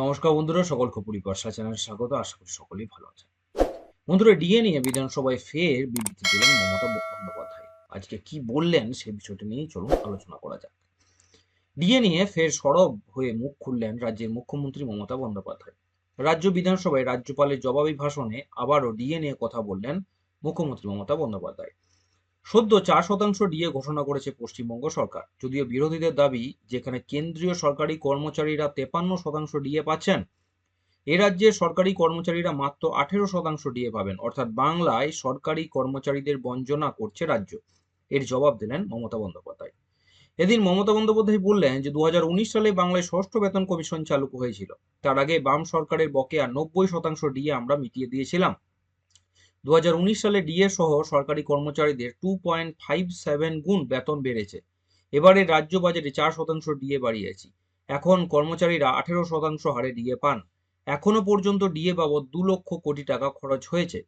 নমস্কার বন্ধুরা সকলকে পরিবর্ষা চ্যানেলে স্বাগত, আশা করি সকলেই ভালো আছেন। বন্ধুরা, ডিএ নিয়ে বিধানসভায় ফের বিবৃতি দিলেন মমতা বন্দ্যোপাধ্যায়। আজকে কি বললেন সে বিষয়টি নিয়ে চলুন আলোচনা করা যাক। ডিএ নিয়ে ফের সরব হয়ে মুখ খুললেন রাজ্যের মুখ্যমন্ত্রী মমতা বন্দ্যোপাধ্যায়। রাজ্য বিধানসভায় রাজ্যপালের জবাবি ভাষণে আবারও ডিএ নিয়ে কথা বললেন মুখ্যমন্ত্রী মমতা বন্দ্যোপাধ্যায়। সদ্য চার শতাংশ ডিএ ঘোষণা করেছে পশ্চিমবঙ্গ সরকার। যদিও বিরোধীদের দাবি যেখানে কেন্দ্রীয় সরকারি কর্মচারীরা তেপান্ন শতাংশ ডিএ পাচ্ছেন, এ রাজ্যের সরকারি কর্মচারীরা মাত্র আঠেরো শতাংশ ডিএ পাবেন। অর্থাৎ বাংলায় সরকারি কর্মচারীদের বঞ্চনা করছে রাজ্য। এর জবাব দিলেন মমতা বন্দ্যোপাধ্যায়। এদিন মমতা বন্দ্যোপাধ্যায় বললেন যে দু হাজার উনিশ সালে বাংলায় ষষ্ঠ বেতন কমিশন চালু হয়েছিল। তার আগে বাম সরকারের বকেয়া নব্বই শতাংশ ডিএ আমরা মিটিয়ে দিয়েছিলাম। উনিশ সালে ডিএ সহ সরকারি কর্মচারীদের টু পয়েন্ট ফাইভ সেভেন গুণ বেতন বেড়েছে। এবারে রাজ্য বাজেটে চার শতাংশ ডিএ বাড়িয়েছি। এখন কর্মচারীরা আঠেরো শতাংশ হারে ডিএ পান। এখনও পর্যন্ত ডিএ বাবদ দু লক্ষ কোটি টাকা খরচ হয়েছে।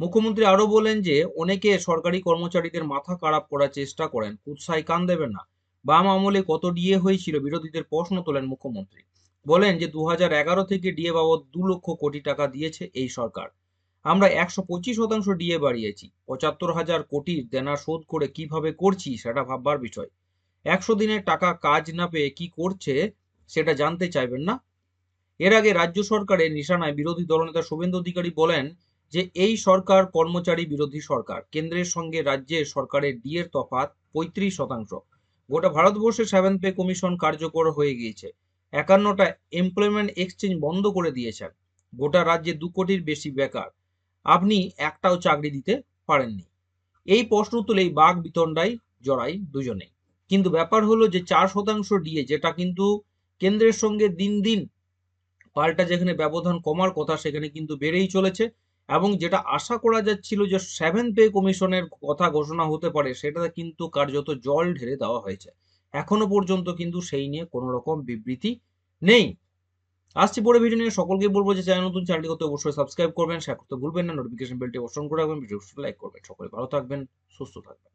মুখ্যমন্ত্রী আরও বলেন যে, অনেকে সরকারি কর্মচারীদের মাথা খারাপ করার চেষ্টা করেন, কুৎসায় কান দেবেন না। বাম আমলে কত ডিএ হয়েছিল বিরোধীদের প্রশ্ন তোলেন মুখ্যমন্ত্রী। বলেন যে দু হাজার এগারো থেকে ডিএ বাবদ দু লক্ষ কোটি টাকা দিয়েছে এই সরকার। আমরা একশো পঁচিশ শতাংশ ডিএ বাড়িয়েছি। পঁচাত্তর হাজার কোটির দেনা শোধ করে কীভাবে করছি সেটা ভাববার বিষয়। একশো দিনের টাকা কাজ না পেয়ে কি করছে সেটা জানতে চাইবেন না? এর আগে রাজ্য সরকারের নিশানায় বিরোধী দলনেতা শুভেন্দু অধিকারী বলেন যে, এই সরকার কর্মচারী বিরোধী সরকার। কেন্দ্রের সঙ্গে রাজ্যের সরকারের ডিএর তফাৎ পঁয়ত্রিশ শতাংশ। গোটা ভারতবর্ষে সেভেন পে কমিশন কার্যকর হয়ে গিয়েছে। একান্নটা এমপ্লয়মেন্ট এক্সচেঞ্জ বন্ধ করে দিয়েছেন। গোটা রাজ্যে দু কোটির বেশি বেকার। আপনি একটাও চাকরি দিতে পারেননি। এই প্রশ্ন তুলেই বাঘ বিতণ্ডায় জড়াই দুজনেই কিন্তু ব্যাপার হলো যে চার শতাংশ ডিএ যেটা কিন্তু কেন্দ্রের সঙ্গে দিন দিন পাল্টা যেখানে ব্যবধান কমার কথা সেখানে কিন্তু বেড়েই চলেছে এবং যেটা আশা করা যাচ্ছিল যে সেভেন পে কমিশনের কথা ঘোষণা হতে পারে সেটা কিন্তু কার্যত জল ঢেলে দেওয়া হয়েছে। এখনও পর্যন্ত কিন্তু সেই নিয়ে কোনো রকম বিবৃতি নেই। আসছি পরে ভিডিও নিয়ে। সকলকে বলব যে চ্যানেল নতুন চ্যানেলটি করতে অবশ্যই সাবস্ক্রাইব করবেন শেয়ার করতে ভুলবেন না নোটিফিকেশন বেলটি অপশন করে রাখবেন ভিডিও লাইক করবেন। সকলে ভালো থাকবেন, সুস্থ থাকবেন।